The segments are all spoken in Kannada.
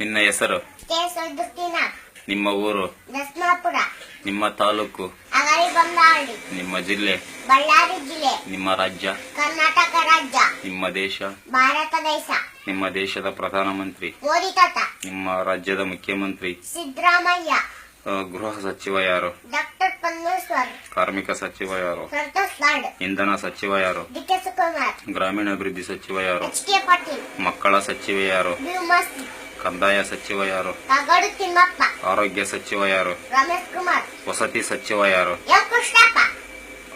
ನಿನ್ನ ಹೆಸರು? ನಿಮ್ಮ ಊರು? ನಿಮ್ಮ ತಾಲೂಕು? ನಿಮ್ಮ ಜಿಲ್ಲೆ? ಬಳ್ಳಾರಿ ಜಿಲ್ಲೆ. ನಿಮ್ಮ ರಾಜ್ಯ? ಕರ್ನಾಟಕ ರಾಜ್ಯ. ನಿಮ್ಮ ದೇಶ? ಭಾರತ ದೇಶ. ನಿಮ್ಮ ದೇಶದ ಪ್ರಧಾನಮಂತ್ರಿ? ಮೋದಿ ತಾತ. ನಿಮ್ಮ ರಾಜ್ಯದ ಮುಖ್ಯಮಂತ್ರಿ? ಸಿದ್ದರಾಮಯ್ಯ. ಗೃಹ ಸಚಿವ ಯಾರು? ಡಾಕ್ಟರ್ ಪನ್ನೀರ್ಸ್ವಾಮಿ ಕಾರ್ಮಿಕ ಸಚಿವ ಯಾರು? ಇಂಧನ ಸಚಿವ ಯಾರು? ಗ್ರಾಮೀಣಾಭಿವೃದ್ಧಿ ಸಚಿವ ಯಾರು? ಮಕ್ಕಳ ಸಚಿವ ಯಾರು? ಕಂದಾಯ ಸಚಿವ ಯಾರು? ಆರೋಗ್ಯ ಸಚಿವ ಯಾರು? ರಮೇಶ್ ಕುಮಾರ್. ವಸತಿ ಸಚಿವ ಯಾರು?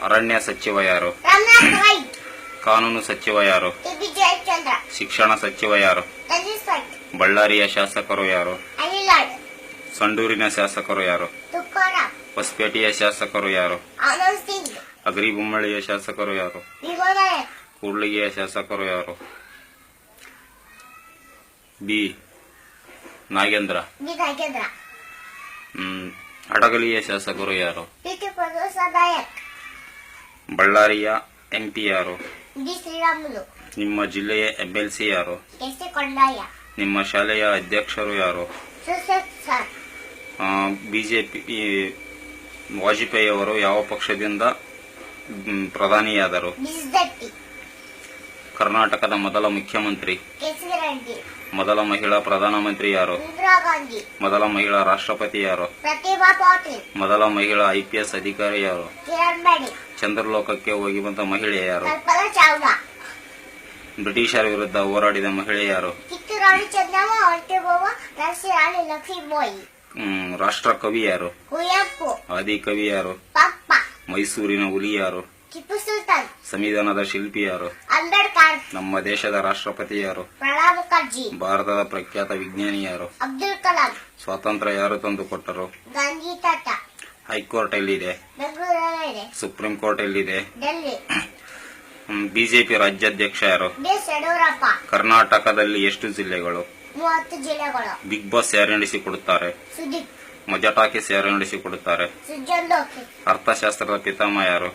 ಅರಣ್ಯ ಸಚಿವ ಯಾರು? ಕಾನೂನು ಸಚಿವ ಯಾರು? ಶಿಕ್ಷಣ ಸಚಿವ ಯಾರು? ಬಳ್ಳಾರಿಯ ಶಾಸಕರು ಯಾರು? ಸಂಡೂರಿನ ಶಾಸಕರು ಯಾರು? ಹೊಸಪೇಟೆಯ ಶಾಸಕರು ಯಾರು? ಅಗ್ರಿಬೊಮ್ಮಳಿಯ ಶಾಸಕರು ಯಾರು? ಕೂಡ್ಲಿಗೆಯ ಶಾಸಕರು ಯಾರು? ಬಿ. ನಾಗೇಂದ್ರ? ಹ್ಮ್, ಹಡಗಲಿಯ ಶಾಸಕರು ಯಾರು? ಬಳ್ಳಾರಿಯ ಎಂ ಪಿ ಯಾರು? ನಿಮ್ಮ ಜಿಲ್ಲೆಯ ಎಂಎಲ್ಸಿ ಯಾರು? ಸಿ ಯಾರು ನಿಮ್ಮ ಶಾಲೆಯ ಅಧ್ಯಕ್ಷರು ಯಾರು? ಬಿಜೆಪಿ ವಾಜಪೇಯಿ ಅವರು ಯಾವ ಪಕ್ಷದಿಂದ ಪ್ರಧಾನಿಯಾದರು? ಕರ್ನಾಟಕದ ಮೊದಲ ಮುಖ್ಯಮಂತ್ರಿ. ಮೊದಲ ಮಹಿಳಾ ಪ್ರಧಾನಮಂತ್ರಿ ಯಾರು? ಇಂದಿರಾ ಗಾಂಧಿ ಮೊದಲ ಮಹಿಳಾ ರಾಷ್ಟ್ರಪತಿ ಯಾರು? ಪ್ರತಿಭಾ ಪಾಟೀಲ್. ಮೊದಲ ಮಹಿಳಾ ಐಪಿಎಸ್ ಅಧಿಕಾರಿ ಯಾರು? ಚಂದ್ರಲೋಕಕ್ಕೆ ಹೋಗಿ ಬಂದ ಮಹಿಳೆ ಯಾರು? ಬ್ರಿಟಿಷರ ವಿರುದ್ಧ ಹೋರಾಡಿದ ಮಹಿಳೆ ಯಾರು? ರಾಷ್ಟ್ರ ಕವಿ ಯಾರು? ಆದಿ ಕವಿ ಯಾರು? ಮೈಸೂರಿನ ಹುಲಿ ಯಾರು? ಟಿಪ್ಪು ಸುಲ್ತಾನ್ ಸಂವಿಧಾನದ ಶಿಲ್ಪಿ ಯಾರು ಅಂಬೇಡ್ಕರ್. ನಮ್ಮ ದೇಶದ ರಾಷ್ಟ್ರಪತಿ ಯಾರು ಪ್ರಣಬ್ ಮುಖರ್ಜಿ. ಭಾರತದ ಪ್ರಖ್ಯಾತ ವಿಜ್ಞಾನಿ ಯಾರು ಅಬ್ದುಲ್ ಕಲಾಂ. ಸ್ವಾತಂತ್ರ್ಯ ಯಾರು ತಂದು ಕೊಟ್ಟರು? ಗಾಂಧಿ ತಾತ. ಹೈಕೋರ್ಟ್ ಎಲ್ಲಿದೆ ಸುಪ್ರೀಂ ಕೋರ್ಟ್ ಎಲ್ಲಿದೆ ಡೆಲ್ಲಿ ಬಿಜೆಪಿ ರಾಜ್ಯಾಧ್ಯಕ್ಷ ಯಾರು? ಯಡಿಯೂರಪ್ಪ. ಕರ್ನಾಟಕದಲ್ಲಿ ಎಷ್ಟು ಜಿಲ್ಲೆಗಳು? ಮೂವತ್ತು ಜಿಲ್ಲೆಗಳು. ಬಿಗ್ ಬಾಸ್ ಯಾರು ನಡೆಸಿಕೊಡುತ್ತಾರೆ ಸುದೀಪ್. ಮಜಟಾಕಿಸ್ ಯಾರು ನಡೆಸಿಕೊಡುತ್ತಾರೆ ಅರ್ಥಶಾಸ್ತ್ರದ ಪಿತಾಮಹ ಯಾರು?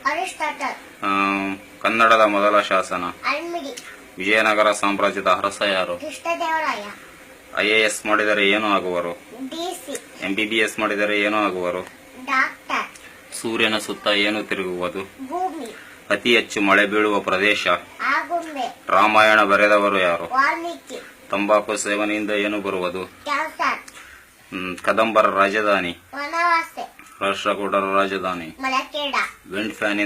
ಕನ್ನಡದ ಮೊದಲ ಶಾಸನ. ವಿಜಯನಗರ ಸಾಮ್ರಾಜ್ಯದ ಅರಸ ಯಾರು? ಕೃಷ್ಣದೇವರಾಯ. ಐಎಎಸ್ ಮಾಡಿದರೆ ಏನು ಆಗುವರು? ಡಿಸಿ ಎಂಬಿಬಿಎಸ್ ಮಾಡಿದರೆ ಏನು ಆಗುವರು? ಸೂರ್ಯನ ಸುತ್ತ ಏನು ತಿರುಗುವುದು? ಅತಿ ಹೆಚ್ಚು ಮಳೆ ಬೀಳುವ ಪ್ರದೇಶ. ರಾಮಾಯಣ ಬರೆದವರು ಯಾರು? ತಂಬಾಕು ಸೇವನೆಯಿಂದ ಏನು ಬರುವುದು? ಕದಂಬರ ರಾಜಧಾನಿ ವನವಾಸೆ ರಾಷ್ಟ್ರಕೂಟರ ರಾಜಧಾನಿ ಮಲಕೇಡ ವಿಂಡ್ ಫ್ಯಾನ್